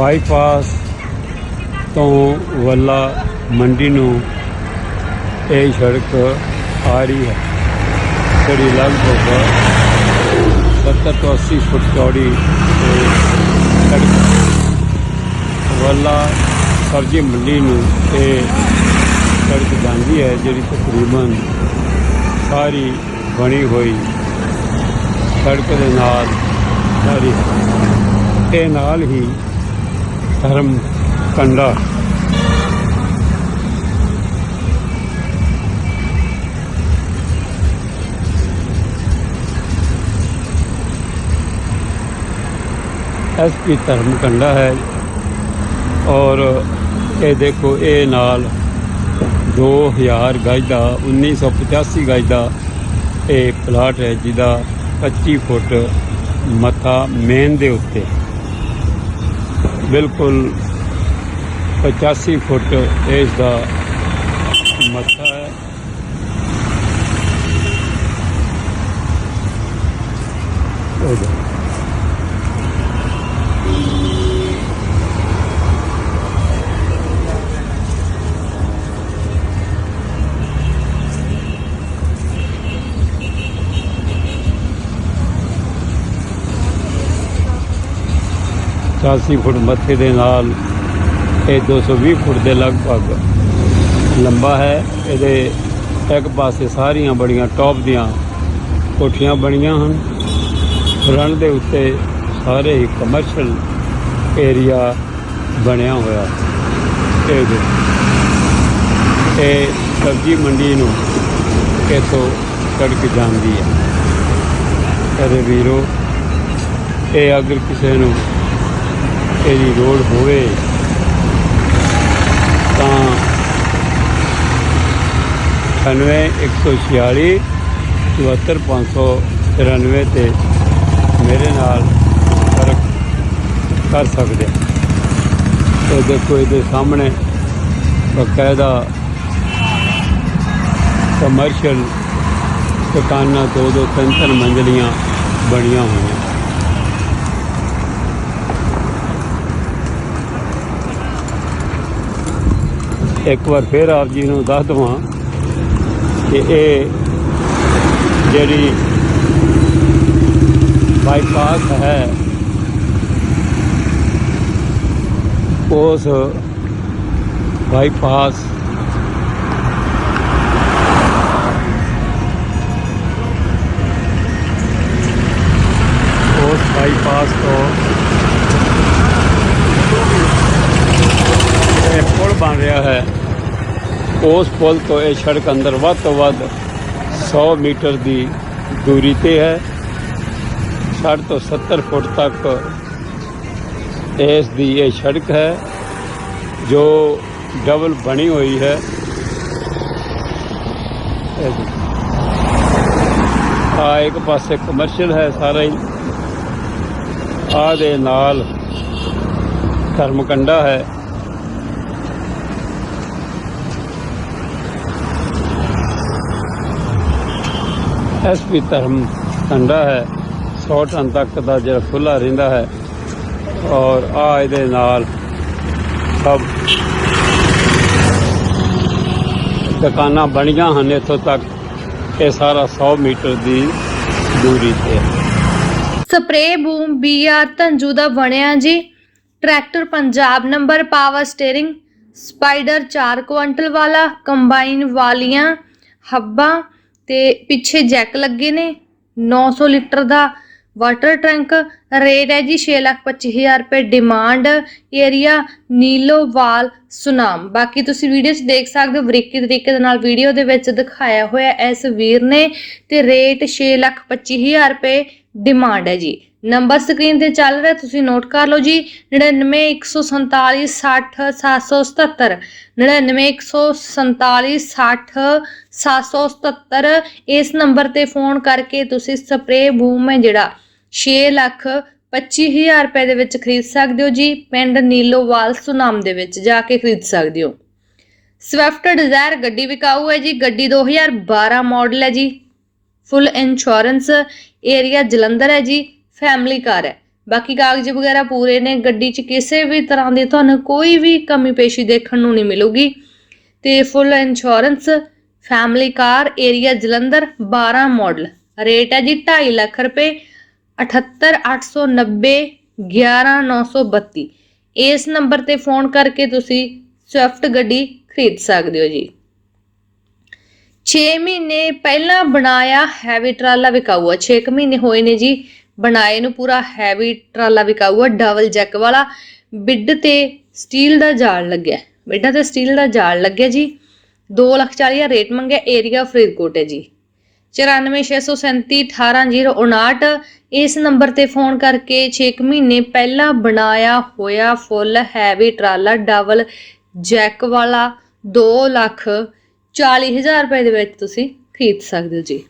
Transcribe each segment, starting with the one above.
Bypass ਤੋਂ ਵੱਲਾ ਮੰਡੀ ਨੂੰ ਇਹ ਸੜਕ ਆ ਰਹੀ ਹੈ। ਜਿਹੜੀ ਲਗਭਗ 70 ਤੋਂ 80 ਫੁੱਟ ਚੌੜੀ ਸੜਕ ਵੱਲਾ ਸਬਜ਼ੀ ਮੰਡੀ ਨੂੰ ਇਹ ਸੜਕ ਜਾਂਦੀ ਹੈ, ਜਿਹੜੀ ਤਕਰੀਬਨ ਸਾਰੀ ਬਣੀ ਹੋਈ ਸੜਕ ਦੇ ਨਾਲ ਸਾਰੀ ਇਹ ਨਾਲ ਹੀ ਧਰਮ ਕੰਡਾ। ਐਸਪੀ ਧਰਮ ਕੰਡਾ ਹੈ? ਔਰ ਇਹ ਦੇਖੋ, ਇਹ ਨਾਲ 2000 ਗਜ ਦਾ 1985 ਗਜ ਦਾ ਇਹ ਪਲਾਟ ਹੈ, ਜਿਹਦਾ 25 ਫੁੱਟ ਮੱਥਾ ਮੇਨ ਦੇ ਉੱਤੇ। बिल्कुल पचासी फुट इस का मत्था है। 85 ਫੁੱਟ ਮੱਥੇ ਦੇ ਨਾਲ ਇਹ 220 ਫੁੱਟ ਦੇ ਲਗਭਗ ਲੰਬਾ ਹੈ। ਇਹਦੇ ਇੱਕ ਪਾਸੇ ਸਾਰੀਆਂ ਬੜੀਆਂ ਟੌਪ ਦੀਆਂ ਕੋਠੀਆਂ ਬਣੀਆਂ ਹਨ। ਰਣ ਦੇ ਉੱਤੇ ਸਾਰੇ ਹੀ ਕਮਰਸ਼ਲ ਏਰੀਆ ਬਣਿਆ ਹੋਇਆ। ਇਹ ਦੇ ਇਹ ਸਬਜ਼ੀ ਮੰਡੀ ਨੂੰ ਇਥੋਂ ਸੜਕ ਜਾਂਦੀ ਹੈ। ਅਰੇ ਵੀਰੋ, ਇਹ ਅਗਰ ਕਿਸੇ ਨੂੰ ਇਹਦੀ ਲੋੜ ਹੋਵੇ, ਤਾਂ 91 146 74593 ਤੇ ਮੇਰੇ ਨਾਲ ਫ਼ਰਕ ਕਰ ਸਕਦੇ ਹੋ। ਦੇਖੋ ਇਹਦੇ ਸਾਹਮਣੇ ਬਕਾਇਦਾ ਕਮਰਸ਼ੀਅਲ ਦੁਕਾਨਾਂ ਦੋ ਦੋ ਤਿੰਨ ਤਿੰਨ ਮੰਜ਼ਲੀਆਂ ਬਣੀਆਂ ਹੋਈਆਂ ਇੱਕ ਵਾਰ ਫਿਰ ਆਪ ਜੀ ਨੂੰ ਦੱਸ ਦਵਾਂ ਕਿ ਇਹ ਜਿਹੜੀ ਬਾਈਪਾਸ ਹੈ, ਉਸ ਬਾਈਪਾਸ ਬਣ ਰਿਹਾ ਹੈ। ਉਸ ਪੁਲ ਤੋਂ ਇਹ ਸੜਕ ਅੰਦਰ ਵੱਧ ਤੋਂ ਵੱਧ 100 ਮੀਟਰ ਦੀ ਦੂਰੀ ਤੇ ਹੈ। 60 ਤੋਂ 70 ਫੁੱਟ ਤੱਕ ਇਸ ਦੀ ਇਹ ਸੜਕ ਹੈ, ਜੋ ਡਬਲ ਬਣੀ ਹੋਈ ਹੈ। ਇਹ ਆ ਇੱਕ ਪਾਸੇ ਕਮਰਸ਼ੀਅਲ ਹੈ ਸਾਰਾ ਹੀ। ਆ ਦੇ ਨਾਲ ਧਰਮਕੰਡਾ ਹੈ। ਐਸਪੀ ਧਰਮ ਕੰਡਾ ਹੈ। 100 ਟਨ ਤੱਕ ਦਾ ਜਿਹੜਾ ਖੁੱਲਾ ਰਹਿੰਦਾ ਹੈ ਔਰ ਆ ਇਹਦੇ ਨਾਲ ਸਭ ਦੁਕਾਨਾਂ ਬਣੀਆਂ ਹਨ ਇੱਥੋਂ ਤੱਕ ਇਹ ਸਾਰਾ 100 ਮੀਟਰ ਦੀ ਦੂਰੀ ਤੇ। ਸਪਰੇ ਬੂਮ ਬੀਆਰ ਧੰਜੂ ਦਾ ਬਣਿਆ ਜੀ। Tractor Punjab number, power steering, spider 4 quintal ਵਾਲਾ, ਕੰਬਾਈਨ ਵਾਲੀਆਂ, ਹੱਬਾਂ ਤੇ ਪਿੱਛੇ ਜੈਕ ਲੱਗੇ ਨੇ। 900 ਲੀਟਰ ਦਾ ਵਾਟਰ ਟੈਂਕ ਰੇਟ ਹੈ ਜੀ 625000 ਰੁਪਏ ਡਿਮਾਂਡ ਏਰੀਆ ਨੀਲੋਵਾਲ ਸੁਨਾਮ। ਬਾਕੀ ਤੁਸੀਂ ਵੀਡੀਓ 'ਚ ਦੇਖ ਸਕਦੇ ਹੋ, ਬਰੀਕੀ ਤਰੀਕੇ ਦੇ ਨਾਲ ਵੀਡੀਓ ਦੇ ਵਿੱਚ ਦਿਖਾਇਆ ਹੋਇਆ ਇਸ ਵੀਰ ਨੇ ਤੇ ਰੇਟ 625000 ਰੁਪਏ ਡਿਮਾਂਡ ਹੈ ਜੀ। ਨੰਬਰ ਸਕਰੀਨ ਤੇ ਚੱਲ ਰਿਹਾ, ਤੁਸੀਂ ਨੋਟ ਕਰ ਲਓ ਜੀ 9914460777 9914460777 ਇਸ ਨੰਬਰ ਤੇ ਫੋਨ ਕਰਕੇ ਤੁਸੀਂ ਸਪਰੇ ਬੂਮ ਹੈ ਜਿਹੜਾ 6 ਲੱਖ 25000 ਰੁਪਏ ਦੇ ਵਿੱਚ ਖਰੀਦ ਸਕਦੇ ਹੋ ਜੀ, ਪਿੰਡ ਨੀਲੋਵਾਲ ਸੁਨਾਮ ਦੇ ਵਿੱਚ ਜਾ ਕੇ ਖਰੀਦ ਸਕਦੇ ਹੋ। ਸਵਿਫਟ ਡਿਜ਼ਾਇਰ ਗੱਡੀ ਵਿਕਾਊ ਹੈ ਜੀ, ਗੱਡੀ 2012 ਮਾਡਲ ਹੈ ਜੀ, ਫੁੱਲ ਇੰਸ਼ੋਰੈਂਸ ਏਰੀਆ ਜਲੰਧਰ ਹੈ ਜੀ ਫੈਮਿਲੀ ਕਾਰ ਹੈ। ਬਾਕੀ ਕਾਗਜ਼ ਵਗੈਰਾ ਪੂਰੇ ਨੇ। ਗੱਡੀ 'ਚ ਕਿਸੇ ਵੀ ਤਰ੍ਹਾਂ ਦੀ ਤੁਹਾਨੂੰ ਕੋਈ ਵੀ ਕਮੀ ਪੇਸ਼ੀ ਦੇਖਣ ਨੂੰ ਨਹੀਂ ਮਿਲੂਗੀ। ਤੇ full insurance family car area Jalandhar 12 model rate ਹੈ ਜੀ 2.5 ਲੱਖ ਰੁਪਏ 78890 11932 ਇਸ ਨੰਬਰ ਤੇ ਫੋਨ ਕਰਕੇ ਤੁਸੀਂ ਸਵਿਫਟ ਗੱਡੀ ਖਰੀਦ ਸਕਦੇ ਹੋ ਜੀ। 6 ਮਹੀਨੇ ਪਹਿਲਾਂ ਬਣਾਇਆ ਹੈਵੀ ਟਰਾਲਾ ਵਿਕਾਊ ਆ 6 ਮਹੀਨੇ ਹੋਏ ਨੇ ਜੀ। ਬਣਾਏ ਨੂੰ ਪੂਰਾ ਹੈਵੀ ਟਰਾਲਾ ਵਿਕਾਊ ਆ ਡਬਲ ਜੈਕ ਵਾਲਾ। ਬਿੱਡ ਤੇ ਸਟੀਲ ਦਾ ਜਾਲ ਲੱਗਿਆ। ਬਿੱਡਾਂ ਤੇ ਸਟੀਲ ਦਾ ਜਾਲ ਲੱਗਿਆ ਜੀ। 2 ਲੱਖ 40 ਹਜ਼ਾਰ ਰੇਟ ਮੰਗਿਆ ਏਰੀਆ ਫਰੀਦਕੋਟ ਹੈ ਜੀ। 9460318059 ਇਸ ਨੰਬਰ ਤੇ ਫੋਨ ਕਰਕੇ 6 ਮਹੀਨੇ ਪਹਿਲਾਂ ਬਣਾਇਆ ਹੋਇਆ ਫੁੱਲ ਹੈਵੀ ਟਰਾਲਾ ਡਬਲ ਜੈਕ ਵਾਲਾ। 2 ਲੱਖ 40 ਹਜ਼ਾਰ ਰੁਪਏ ਦੇ ਵਿੱਚ ਤੁਸੀਂ ਖਰੀਦ ਸਕਦੇ ਹੋ ਜੀ।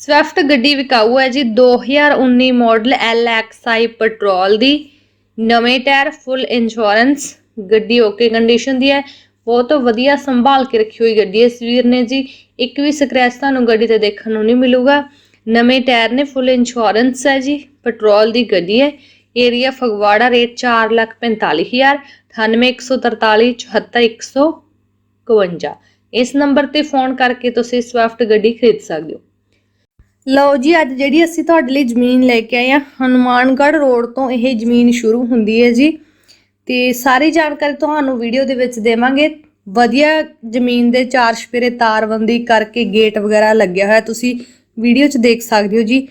ਸਵਿਫਟ ਗੱਡੀ ਵਿਕਾਊ ਹੈ ਜੀ 2019 ਮਾਡਲ LXI ਪੈਟਰੋਲ ਦੀ। ਨਵੇਂ ਟਾਇਰ ਫੁੱਲ ਇੰਸ਼ੋਰੈਂਸ ਗੱਡੀ ਓਕੇ ਕੰਡੀਸ਼ਨ ਦੀ ਹੈ। ਬਹੁਤ ਵਧੀਆ ਸੰਭਾਲ ਕੇ ਰੱਖੀ ਹੋਈ ਗੱਡੀ ਹੈ ਇਸ ਵੀਰ ਨੇ ਜੀ। ਇੱਕ ਵੀ ਸਕ੍ਰੈਚ ਤੁਹਾਨੂੰ ਗੱਡੀ ਤੇ ਦੇਖਣ ਨੂੰ ਨਹੀਂ ਮਿਲੂਗਾ। ਨਵੇਂ ਟਾਇਰ ਨੇ ਫੁੱਲ ਇੰਸ਼ੋਰੈਂਸ ਹੈ ਜੀ ਪੈਟਰੋਲ ਦੀ ਗੱਡੀ ਹੈ। ਏਰੀਆ ਫਗਵਾੜਾ ਰੇਟ 445000 98143 74152 ਇਸ ਨੰਬਰ ਤੇ ਫੋਨ ਕਰਕੇ ਤੁਸੀਂ ਸਵਿਫਟ ਗੱਡੀ ਖਰੀਦ ਸਕਦੇ ਹੋ। ਲਓ ਜੀ, ਅੱਜ ਜਿਹੜੀ ਅਸੀਂ ਤੁਹਾਡੇ ਲਈ ਜ਼ਮੀਨ ਲੈ ਕੇ ਆਏ ਆ ਹਨੂਮਾਨਗੜ੍ਹ ਰੋਡ ਤੋਂ ਇਹ ਜ਼ਮੀਨ ਸ਼ੁਰੂ ਹੁੰਦੀ ਹੈ ਜੀ। ਤੇ ਸਾਰੀ ਜਾਣਕਾਰੀ ਤੁਹਾਨੂੰ ਵੀਡੀਓ ਦੇ ਵਿੱਚ ਦੇਵਾਂਗੇ। ਵਧੀਆ ਜ਼ਮੀਨ ਦੇ ਚਾਰ ਛਪੇਰੇ ਤਾਰਬੰਦੀ ਕਰਕੇ ਗੇਟ ਵਗੈਰਾ ਲੱਗਿਆ ਹੋਇਆ, ਤੁਸੀਂ ਵੀਡੀਓ 'ਚ ਦੇਖ ਸਕਦੇ ਹੋ ਜੀ।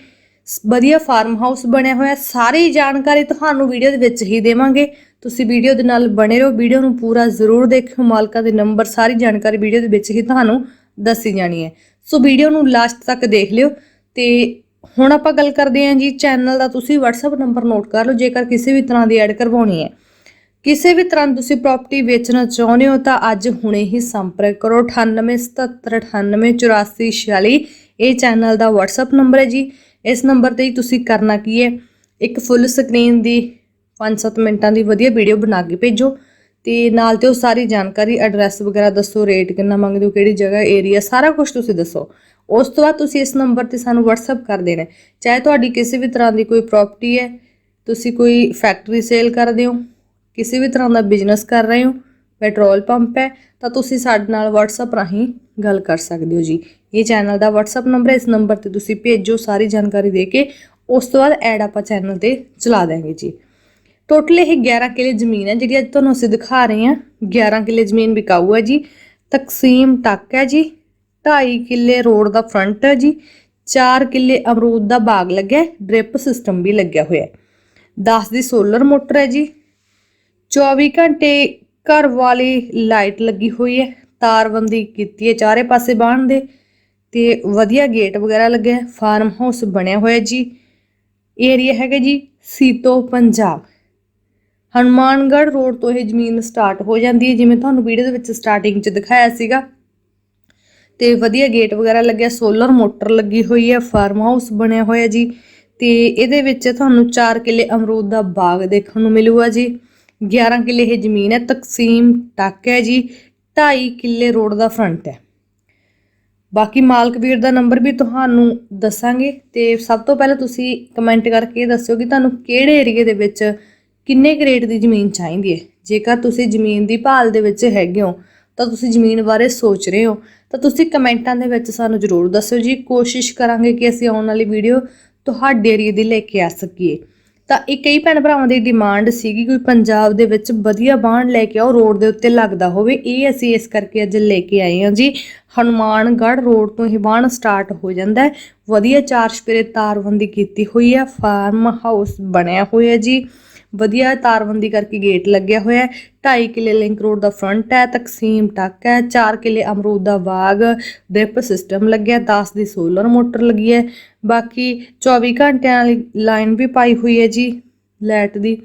ਵਧੀਆ ਫਾਰਮ ਹਾਊਸ ਬਣਿਆ ਹੋਇਆ, ਸਾਰੀ ਜਾਣਕਾਰੀ ਤੁਹਾਨੂੰ ਵੀਡੀਓ ਦੇ ਵਿੱਚ ਹੀ ਦੇਵਾਂਗੇ। ਤੁਸੀਂ ਵੀਡੀਓ ਦੇ ਨਾਲ ਬਣੇ ਰਹੋ, ਵੀਡੀਓ ਨੂੰ ਪੂਰਾ ਜ਼ਰੂਰ ਦੇਖਿਓ, ਮਾਲਕਾਂ ਦੇ ਨੰਬਰ, ਸਾਰੀ ਜਾਣਕਾਰੀ ਵੀਡੀਓ ਦੇ ਵਿੱਚ ਹੀ ਤੁਹਾਨੂੰ ਦੱਸੀ ਜਾਣੀ ਹੈ। ਸੋ ਵੀਡੀਓ ਨੂੰ ਲਾਸਟ ਤੱਕ ਦੇਖ ਲਿਓ। ਤੇ ਹੁਣ ਆਪਾਂ ਗੱਲ ਕਰਦੇ ਹਾਂ ਜੀ ਚੈਨਲ ਦਾ, ਤੁਸੀਂ WhatsApp ਨੰਬਰ ਨੋਟ ਕਰ ਲਓ, ਜੇਕਰ ਕਿਸੇ ਵੀ ਤਰ੍ਹਾਂ ਦੀ ਐਡ ਕਰਵਾਉਣੀ ਹੈ। ਕਿਸੇ ਵੀ ਤਰ੍ਹਾਂ ਤੁਸੀਂ ਪ੍ਰਾਪਰਟੀ ਵੇਚਣਾ ਚਾਹੁੰਦੇ ਹੋ, ਤਾਂ ਅੱਜ ਹੁਣੇ ਹੀ ਸੰਪਰਕ ਕਰੋ 9877988446 ਇਹ ਚੈਨਲ ਦਾ WhatsApp ਨੰਬਰ ਹੈ ਜੀ। ਇਸ ਨੰਬਰ ਤੇ ਹੀ ਤੁਸੀਂ ਕਰਨਾ ਕੀ ਹੈ? ਇੱਕ ਫੁੱਲ ਸਕਰੀਨ ਦੀ 5-7 ਮਿੰਟਾਂ ਦੀ ਵਧੀਆ ਵੀਡੀਓ ਬਣਾ ਕੇ ਭੇਜੋ। ਤੇ ਨਾਲ ਤੇ ਉਹ ਸਾਰੀ ਜਾਣਕਾਰੀ ਐਡਰੈਸ ਵਗੈਰਾ ਦੱਸੋ ਰੇਟ ਕਿੰਨਾ ਮੰਗਦੇ ਹੋ, ਕਿਹੜੀ ਜਗ੍ਹਾ ਏਰੀਆ ਸਾਰਾ ਕੁਝ ਤੁਸੀਂ ਦੱਸੋ। ਉਸ ਤੋਂ ਬਾਅਦ ਤੁਸੀਂ ਇਸ ਨੰਬਰ ਤੇ ਸਾਨੂੰ WhatsApp ਕਰ ਦੇਣਾ ਚਾਹੇ ਤੁਹਾਡੀ ਕਿਸੇ ਵੀ ਤਰ੍ਹਾਂ ਦੀ ਕੋਈ ਪ੍ਰਾਪਰਟੀ ਹੈ, ਤੁਸੀਂ ਕੋਈ ਫੈਕਟਰੀ ਸੇਲ ਕਰਦੇ ਹੋ, ਕਿਸੇ ਵੀ ਤਰ੍ਹਾਂ ਦਾ ਬਿਜ਼ਨਸ ਕਰ ਰਹੇ ਹੋ ਪੈਟਰੋਲ ਪੰਪ ਹੈ, ਤਾਂ ਤੁਸੀਂ ਸਾਡੇ ਨਾਲ WhatsApp ਰਾਹੀਂ ਗੱਲ ਕਰ ਸਕਦੇ ਹੋ ਜੀ। ਇਹ ਚੈਨਲ ਦਾ WhatsApp ਨੰਬਰ ਹੈ, ਇਸ ਨੰਬਰ ਤੇ ਤੁਸੀਂ ਭੇਜੋ, ਸਾਰੀ ਜਾਣਕਾਰੀ ਦੇ ਕੇ, ਉਸ ਤੋਂ ਬਾਅਦ ਐਡ ਆਪਾਂ ਚੈਨਲ ਤੇ ਚਲਾ ਦਾਂਗੇ ਜੀ। ਟੋਟਲ ਇਹ 11 ਕਿੱਲੇ ਜ਼ਮੀਨ ਹੈ, ਜਿਹੜੀ ਅੱਜ ਤੁਹਾਨੂੰ ਅਸੀਂ ਦਿਖਾ ਰਹੇ ਹਾਂ। 11 ਕਿੱਲੇ ਜ਼ਮੀਨ ਵਿਕਾਊ ਹੈ ਜੀ। ਤਕਸੀਮ ਤੱਕ ਹੈ ਜੀ। 2.5 ਕਿੱਲੇ ਰੋਡ ਦਾ ਫਰੰਟ ਹੈ ਜੀ। 4 ਕਿੱਲੇ ਅਮਰੂਦ ਦਾ ਬਾਗ ਲੱਗਿਆ ਹੈ। ਡ੍ਰਿਪ ਸਿਸਟਮ ਵੀ ਲੱਗਿਆ ਹੋਇਆ ਹੈ। 10 ਦੀ ਸੋਲਰ ਮੋਟਰ ਹੈ ਜੀ। 24 ਘੰਟੇ ਘਰ ਵਾਲੀ ਲਾਈਟ ਲੱਗੀ ਹੋਈ ਹੈ। ਤਾਰਬੰਦੀ ਕੀਤੀ ਹੈ ਚਾਰੇ ਪਾਸੇ ਬਾਹਣ ਦੇ। ਤੇ ਵਧੀਆ ਗੇਟ ਵਗੈਰਾ ਲੱਗਿਆ ਫਾਰਮ ਹਾਊਸ ਬਣਿਆ ਹੋਇਆ ਜੀ। ਏਰੀਆ ਹੈਗਾ ਜੀ ਸੀਤੋ, ਪੰਜਾਬ। ਹਨੂਮਾਨਗੜ੍ਹ ਰੋਡ ਤੋਂ ਇਹ ਜ਼ਮੀਨ ਸਟਾਰਟ ਹੋ ਜਾਂਦੀ ਹੈ, ਜਿਵੇਂ ਤੁਹਾਨੂੰ ਵੀਡੀਓ ਦੇ ਵਿੱਚ ਸਟਾਰਟਿੰਗ 'ਚ ਦਿਖਾਇਆ ਸੀਗਾ। ਤੇ ਵਧੀਆ ਗੇਟ ਵਗੈਰਾ ਲੱਗਿਆ ਸੋਲਰ ਮੋਟਰ ਲੱਗੀ ਹੋਈ ਹੈ ਫਾਰਮ ਹਾਊਸ ਬਣਿਆ ਹੋਇਆ ਜੀ। ਤੇ ਇਹਦੇ ਵਿੱਚ ਤੁਹਾਨੂੰ 4 ਕਿੱਲੇ ਅਮਰੂਦ ਦਾ ਬਾਗ ਦੇਖਣ ਨੂੰ ਮਿਲੂਗਾ ਜੀ। 11 ਕਿੱਲੇ ਇਹ ਜ਼ਮੀਨ ਹੈ, ਤਕਸੀਮ ਟੱਕ ਹੈ ਜੀ 2.5 ਕਿੱਲੇ ਰੋਡ ਦਾ ਫਰੰਟ ਹੈ। ਬਾਕੀ ਮਾਲਕ ਵੀਰ ਦਾ ਨੰਬਰ ਵੀ ਤੁਹਾਨੂੰ ਦੱਸਾਂਗੇ, ਤੇ ਸਭ ਤੋਂ ਪਹਿਲਾਂ ਤੁਸੀਂ ਕਮੈਂਟ ਕਰਕੇ ਦੱਸਿਓ ਕਿ ਤੁਹਾਨੂੰ ਕਿਹੜੇ ਏਰੀਏ ਦੇ ਵਿੱਚ ਕਿੰਨੇ ਕੁ ਰੇਟ ਦੀ ਜ਼ਮੀਨ ਚਾਹੀਦੀ ਹੈ? ਜੇਕਰ ਤੁਸੀਂ ਜ਼ਮੀਨ ਦੀ ਭਾਲ ਦੇ ਵਿੱਚ ਹੈਗੇ ਹੋ, ਤਾਂ ਤੁਸੀਂ ਜ਼ਮੀਨ ਬਾਰੇ ਸੋਚ ਰਹੇ ਹੋ, ਤਾਂ ਤੁਸੀਂ ਕਮੈਂਟਾਂ ਦੇ ਵਿੱਚ ਸਾਨੂੰ ਜ਼ਰੂਰ ਦੱਸਿਓ ਜੀ। ਕੋਸ਼ਿਸ਼ ਕਰਾਂਗੇ ਕਿ ਅਸੀਂ ਆਉਣ ਵਾਲੀ ਵੀਡੀਓ ਤੁਹਾਡੇ ਏਰੀਏ ਦੀ ਲੈ ਕੇ ਆ ਸਕੀਏ। ਤਾਂ ਇਹ ਕਈ ਭੈਣ ਭਰਾਵਾਂ ਦੀ ਡਿਮਾਂਡ ਸੀਗੀ ਕੋਈ ਪੰਜਾਬ ਦੇ ਵਿੱਚ ਵਧੀਆ ਬਾਣ ਲੈ ਕੇ ਆਓ, ਰੋਡ ਦੇ ਉੱਤੇ ਲੱਗਦਾ ਹੋਵੇ। ਇਹ ਅਸੀਂ ਇਸ ਕਰਕੇ ਅੱਜ ਲੈ ਕੇ ਆਏ ਹਾਂ ਜੀ। ਹਨੂਮਾਨਗੜ੍ਹ ਰੋਡ ਤੋਂ ਇਹ ਬਾਣ ਸਟਾਰਟ ਹੋ ਜਾਂਦਾ ਵਧੀਆ ਚਾਰ ਸਪੇਰੇ ਤਾਰਬੰਦੀ ਕੀਤੀ ਹੋਈ ਹੈ ਫਾਰਮ ਹਾਊਸ ਬਣਿਆ ਹੋਇਆ ਜੀ। ਵਧੀਆ ਤਾਰਬੰਦੀ ਕਰਕੇ ਗੇਟ ਲੱਗਿਆ ਹੋਇਆ ਹੈ। 2.5 ਕਿੱਲੇ ਲਿੰਕ ਰੋਡ ਦਾ ਫਰੰਟ ਹੈ, ਤਕਸੀਮ ਟੱਕ ਹੈ 4 ਕਿੱਲੇ ਅਮਰੂਦ ਦਾ ਬਾਗ ਡ੍ਰਿਪ ਸਿਸਟਮ ਲੱਗਿਆ 10 ਦੀ ਸੋਲਰ ਮੋਟਰ ਲੱਗੀ ਹੈ। ਬਾਕੀ 24 ਘੰਟਿਆਂ ਵਾਲੀ ਲਾਈਨ ਵੀ ਪਾਈ ਹੋਈ ਹੈ ਜੀ ਲਾਈਟ ਦੀ।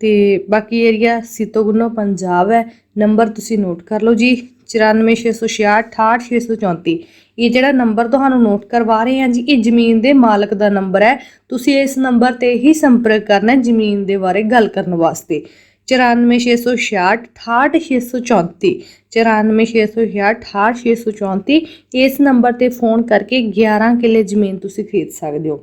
ਤੇ ਬਾਕੀ ਏਰੀਆ ਸੀਤੋਗੁੰਨੋ ਪੰਜਾਬ ਹੈ ਨੰਬਰ ਤੁਸੀਂ ਨੋਟ ਕਰ ਲਓ ਜੀ 9466688634 ਇਹ ਜਿਹੜਾ ਨੰਬਰ ਤੁਹਾਨੂੰ ਨੋਟ ਕਰਵਾ ਰਹੇ ਹਾਂ ਜੀ, ਇਹ ਜ਼ਮੀਨ ਦੇ ਮਾਲਕ ਦਾ ਨੰਬਰ ਹੈ। ਤੁਸੀਂ ਇਸ ਨੰਬਰ ਤੇ ਹੀ ਸੰਪਰਕ ਕਰਨਾ ਹੈ ਜ਼ਮੀਨ ਦੇ ਬਾਰੇ ਗੱਲ ਕਰਨ ਵਾਸਤੇ। 9466688634 9466688634 ਇਸ ਨੰਬਰ ਤੇ ਫੋਨ ਕਰਕੇ 11 ਕਿੱਲੇ ਜ਼ਮੀਨ ਤੁਸੀਂ ਖਰੀਦ ਸਕਦੇ ਹੋ।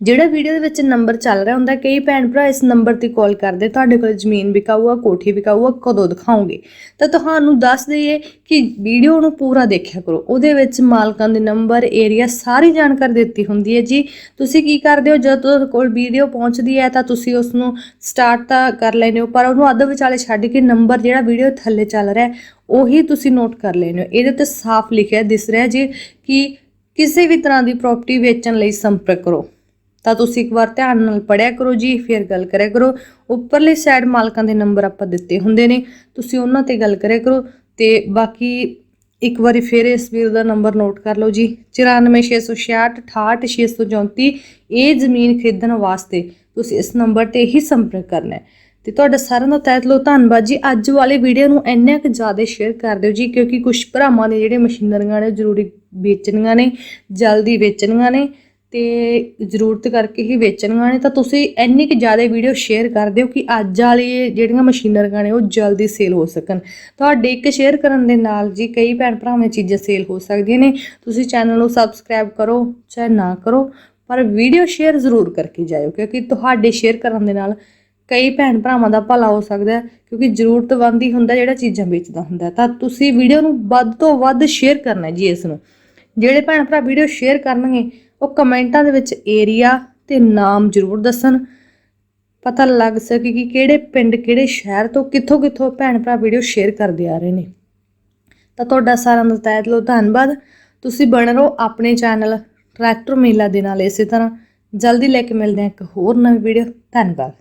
ਜਿਹੜਾ ਵੀਡੀਓ ਦੇ ਵਿੱਚ ਨੰਬਰ ਚੱਲ ਰਿਹਾ ਹੁੰਦਾ, ਕਈ ਭੈਣ ਭਰਾ ਇਸ ਨੰਬਰ ਤੇ ਕਾਲ ਕਰਦੇ, ਤੁਹਾਡੇ ਕੋਲ ਜ਼ਮੀਨ ਵਿਕਾਊ ਕੋਠੀ ਵਿਕਾਊ ਕਦੋਂ ਦਿਖਾਓਗੇ? ਤਾਂ ਤੁਹਾਨੂੰ ਦੱਸ ਦਈਏ ਕਿ ਵੀਡੀਓ ਨੂੰ ਪੂਰਾ ਦੇਖਿਆ ਕਰੋ। ਉਹਦੇ ਵਿੱਚ ਮਾਲਕਾਂ ਦੇ ਨੰਬਰ ਏਰੀਆ ਸਾਰੀ ਜਾਣਕਾਰੀ ਦਿੱਤੀ ਹੁੰਦੀ ਹੈ ਜੀ। ਤੁਸੀਂ ਕੀ ਕਰਦੇ ਹੋ? ਜਦੋਂ ਤੁਹਾਡੇ ਕੋਲ ਵੀਡੀਓ ਪਹੁੰਚਦੀ ਹੈ ਤਾਂ ਤੁਸੀਂ ਉਸ ਨੂੰ ਸਟਾਰਟ ਤਾਂ ਕਰ ਲੈਂਦੇ ਹੋ, ਪਰ ਉਹਨੂੰ ਅੱਧ ਵਿਚਾਲੇ ਛੱਡ ਕੇ ਨੰਬਰ ਜਿਹੜਾ ਵੀਡੀਓ ਥੱਲੇ ਚੱਲ ਰਿਹਾ ਉਹੀ ਤੁਸੀਂ ਨੋਟ ਕਰ ਲੈਂਦੇ ਹੋ। ਇਹਦੇ ਤੇ ਸਾਫ਼ ਲਿਖਿਆ ਦਿਸ ਰਿਹਾ ਜੀ ਕਿ ਕਿਸੇ ਵੀ ਤਰ੍ਹਾਂ ਦੀ ਪ੍ਰਾਪਰਟੀ ਵੇਚਣ ਲਈ ਸੰਪਰਕ ਕਰੋ। ਤਾਂ ਤੁਸੀਂ ਇੱਕ ਵਾਰ ਧਿਆਨ ਨਾਲ ਪੜਿਆ ਕਰੋ ਜੀ, ਫਿਰ ਗੱਲ ਕਰਿਆ ਕਰੋ। ਉੱਪਰਲੇ ਸਾਈਡ ਮਾਲਕਾਂ ਦੇ ਨੰਬਰ ਆਪਾਂ ਦਿੱਤੇ ਹੁੰਦੇ ਨੇ, ਤੁਸੀਂ ਉਹਨਾਂ ਤੇ ਗੱਲ ਕਰਿਆ ਕਰੋ। ਤੇ ਬਾਕੀ ਇੱਕ ਵਾਰੀ ਫਿਰ ਇਸ ਵੀਰ ਦਾ ਨੰਬਰ ਨੋਟ ਕਰ ਲਓ ਜੀ। 94666 68634 ਇਹ ਜ਼ਮੀਨ ਖਰੀਦਣ ਵਾਸਤੇ ਤੁਸੀਂ ਇਸ ਨੰਬਰ ਤੇ ਹੀ ਸੰਪਰਕ ਕਰਨਾ ਹੈ। ਤੇ ਤੁਹਾਡਾ ਸਾਰਿਆਂ ਦਾ ਤਹਿ ਦਿਲੋਂ ਧੰਨਵਾਦ ਜੀ। ਅੱਜ ਵਾਲੇ ਵੀਡੀਓ ਨੂੰ ਇੰਨਾ ਕੁ ਜ਼ਿਆਦਾ ਸ਼ੇਅਰ ਕਰ ਦਿਓ ਜੀ, ਕਿਉਂਕਿ ਕੁਝ ਭਰਾਵਾਂ ਨੇ ਜਿਹੜੇ ਮਸ਼ੀਨਰੀਆਂ ਨੇ ਉਹ ਜ਼ਰੂਰੀ ਵੇਚਣੀਆਂ ਨੇ, ਜਲਦੀ ਵੇਚਣੀਆਂ ਨੇ। ਤੇ ਜ਼ਰੂਰਤ ਕਰਕੇ ਹੀ ਵੇਚਣੀਆਂ ਨੇ, ਤਾਂ ਤੁਸੀਂ ਇੰਨੀ ਕੁ ਜ਼ਿਆਦਾ ਵੀਡੀਓ ਸ਼ੇਅਰ ਕਰ ਦਿਓ ਕਿ ਅੱਜ ਵਾਲੀ ਜਿਹੜੀਆਂ ਮਸ਼ੀਨਰੀਆਂ ਨੇ, ਉਹ ਜਲਦੀ ਸੇਲ ਹੋ ਸਕਣ। ਤੁਹਾਡੇ ਇੱਕ ਸ਼ੇਅਰ ਕਰਨ ਦੇ ਨਾਲ ਜੀ ਕਈ ਭੈਣ ਭਰਾਵਾਂ ਚੀਜ਼ਾਂ ਸੇਲ ਹੋ ਸਕਦੀਆਂ ਨੇ। ਤੁਸੀਂ ਚੈਨਲ ਨੂੰ ਸਬਸਕ੍ਰਾਈਬ ਕਰੋ, ਚਾਹੇ ਨਾ ਕਰੋ, ਪਰ ਵੀਡੀਓ ਸ਼ੇਅਰ ਜ਼ਰੂਰ ਕਰਕੇ ਜਾਇਓ, ਕਿਉਂਕਿ ਤੁਹਾਡੇ ਸ਼ੇਅਰ ਕਰਨ ਦੇ ਨਾਲ ਕਈ ਭੈਣ ਭਰਾਵਾਂ ਦਾ ਭਲਾ ਹੋ ਸਕਦਾ ਹੈ, ਕਿਉਂਕਿ ਜ਼ਰੂਰਤਮੰਦ ਹੀ ਹੁੰਦਾ ਜਿਹੜਾ ਚੀਜ਼ਾਂ ਵੇਚਦਾ ਹੁੰਦਾ ਤਾਂ ਤੁਸੀਂ ਵੀਡੀਓ ਨੂੰ ਵੱਧ ਤੋਂ ਵੱਧ ਸ਼ੇਅਰ ਕਰਨਾ ਜੀ ਇਸ ਨੂੰ। ਜਿਹੜੇ ਭੈਣ ਭਰਾ ਵੀਡੀਓ ਸ਼ੇਅਰ ਕਰਨਗੇ ਉਹ ਕਮੈਂਟਾਂ ਦੇ ਵਿੱਚ ਏਰੀਆ ਤੇ ਨਾਮ ਜ਼ਰੂਰ ਦੱਸਣ। ਪਤਾ ਲੱਗ ਸਕੇ ਕਿ ਕਿਹੜੇ ਪਿੰਡ, ਕਿਹੜੇ ਸ਼ਹਿਰ ਤੋਂ ਕਿੱਥੋਂ ਕਿੱਥੋਂ ਭੈਣ ਭਰਾ ਵੀਡੀਓ ਸ਼ੇਅਰ ਕਰਦੇ ਆ ਰਹੇ ਨੇ। ਤਾਂ ਤੁਹਾਡਾ ਸਾਰਿਆਂ ਦਾ ਤਹਿ ਦਿਲੋਂ ਧੰਨਵਾਦ। ਤੁਸੀਂ ਬਣ ਰਹੋ ਆਪਣੇ ਚੈਨਲ ਟਰੈਕਟਰ ਮੇਲਾ ਦੇ ਨਾਲ ਇਸੇ ਤਰ੍ਹਾਂ। ਜਲਦੀ ਲੈ ਕੇ ਮਿਲਦੇ ਹਾਂ ਇੱਕ ਹੋਰ ਨਵੀਂ ਵੀਡੀਓ ਧੰਨਵਾਦ।